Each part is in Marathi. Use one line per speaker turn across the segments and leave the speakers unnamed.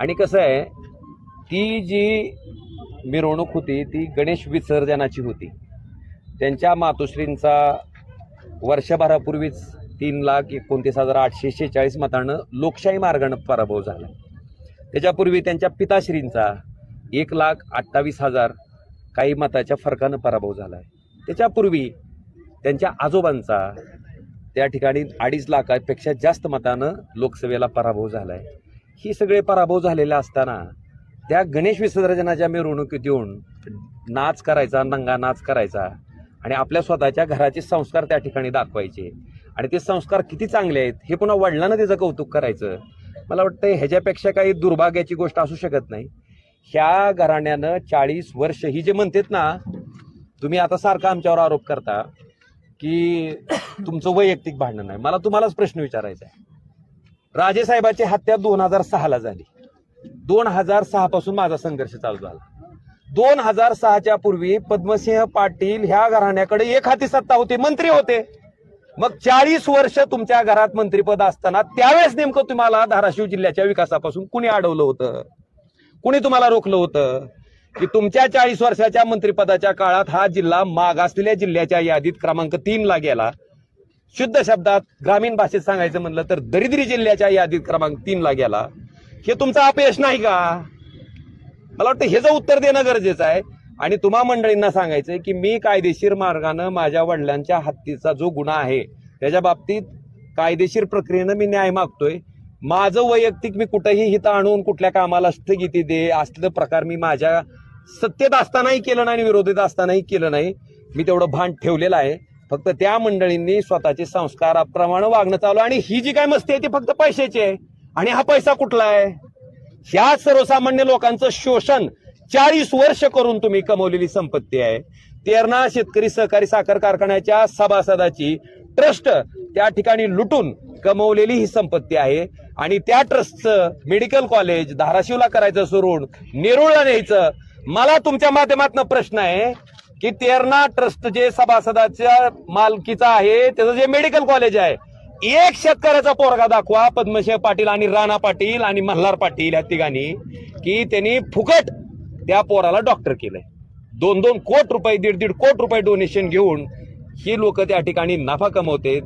आणि कसं आहे ती जी मिरवणूक होती ती गणेश विसर्जनाची होती. त्यांच्या मातोश्रींचा वर्षभरापूर्वीच तीन लाख एकोणतीस हजार आठशे शेहेचाळीस मतानं लोकशाही मार्गानं पराभव झाला. त्याच्यापूर्वी त्यांच्या पिताश्रींचा एक लाख अठ्ठावीस हजार काही मताच्या फरकानं पराभव झाला आहे. त्याच्यापूर्वी त्यांच्या आजोबांचा त्या ठिकाणी अडीच लाखापेक्षा जास्त मतानं लोकसभेला पराभव झाला आहे. ही सगळे पराभव झालेले असताना त्या गणेश विसर्जनाच्या मिरवणुकीत येऊन नाच करायचा नंगा नाच करायचा आणि आपल्या स्वतःच्या घराचे संस्कार त्या ठिकाणी दाखवायचे. आणि ते संस्कार किती चांगले आहेत हे पुन्हा वडिलांना त्याचं कौतुक करायचं. मला वाटतं ह्याच्यापेक्षा काही दुर्भाग्याची गोष्ट असू शकत नाही. ह्या घराण्यानं चाळीस वर्ष ही जे म्हणतात ना तुम्ही आता सारखा आमच्यावर आरोप करता की तुमचं वैयक्तिक भांडण आहे. मला तुम्हालाच प्रश्न विचारायचा आहे. राजेसाहेबाची हत्या दोन हजार सहाला झाली. दोन हजार सहा पासून माझा संघर्ष चालू झाला. दोन हजार सहाच्या पूर्वी पद्मसिंह पाटील ह्या घराण्याकडे एक हाती सत्ता होती मंत्री होते. मग चाळीस वर्ष तुमच्या घरात मंत्रीपद असताना त्यावेळेस नेमकं तुम्हाला धाराशिव जिल्ह्याच्या विकासापासून कुणी अडवलं होतं? कुणी तुम्हाला रोखलं होतं? की तुमच्या चाळीस वर्षाच्या मंत्रिपदाच्या काळात हा जिल्हा मागासलेल्या जिल्ह्याच्या यादीत क्रमांक तीन ला गेला. शुद्ध शब्दात ग्रामीण भाषेत सांगायचं म्हणलं तर दरिद्री जिल्ह्याच्या यादीत क्रमांक तीन ला गेला. हे तुमचं अपयश नाही का? मला वाटतं ह्याचं उत्तर देणं गरजेचं आहे. आणि तुम्हा मंडळींना सांगायचंय की मी कायदेशीर मार्गानं माझ्या वडिलांच्या हत्तीचा जो गुन्हा आहे त्याच्या बाबतीत कायदेशीर प्रक्रियेनं मी न्याय मागतोय. माझं वैयक्तिक मी कुठंही हित आणून कुठल्या कामाला स्थगिती दे असलं प्रकार मी माझ्या सत्तेत असतानाही केलं नाही आणि विरोधीत असतानाही केलं नाही. मी तेवढं भान ठेवलेलं आहे. फक्त त्या मंडळींनी स्वतःचे संस्काराप्रमाणे वागणं चालू आणि ही जी काय मस्ती आहे ती फक्त पैशाची आहे. आणि हा पैसा कुठला आहे? ह्या सर्वसामान्य लोकांचं शोषण चाळीस वर्ष करून तुम्ही कमवलेली संपत्ती आहे. तेरणा शेतकरी सहकारी साखर कारखान्याच्या सभासदाची ट्रस्ट त्या ठिकाणी लुटून कमवलेली ही संपत्ती आहे. आणि त्या ट्रस्टचं मेडिकल कॉलेज धाराशिवला करायचं सोडून नेरुळला न्यायचं. मला तुमच्या माध्यमातून प्रश्न आहे की तेरणा ट्रस्ट जे सभासदाच्या मालकीचा आहे त्याचं जे मेडिकल कॉलेज आहे एक शेतकऱ्याचा पोरगा दाखवा पद्मसिंह पाटील आणि राणा पाटील आणि मल्हार पाटील या तिघांनी की त्यांनी फुकट त्या पोराला डॉक्टर केलंय. दोन दोन कोट रुपये दीड दीड कोट रुपये डोनेशन घेऊन ही लोक त्या ठिकाणी नफा कमवते.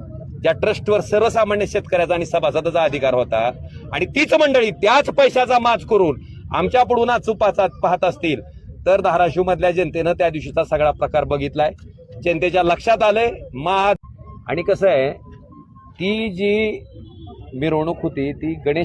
ज्या ट्रस्टवर सर्वसामान्य शेतकऱ्याचा आणि सभासदाचा अधिकार होता आणि तीच मंडळी त्याच पैशाचा माच करून आमच्या पुढून चुपाचा पाहत असतील. तर धाराशिव मधल्या जनतेनं त्या दिवशीचा सगळा प्रकार बघितलाय. जनतेच्या लक्षात आलंय महा आणि कसं आहे ती जी मिरवणूक होती ती गणेश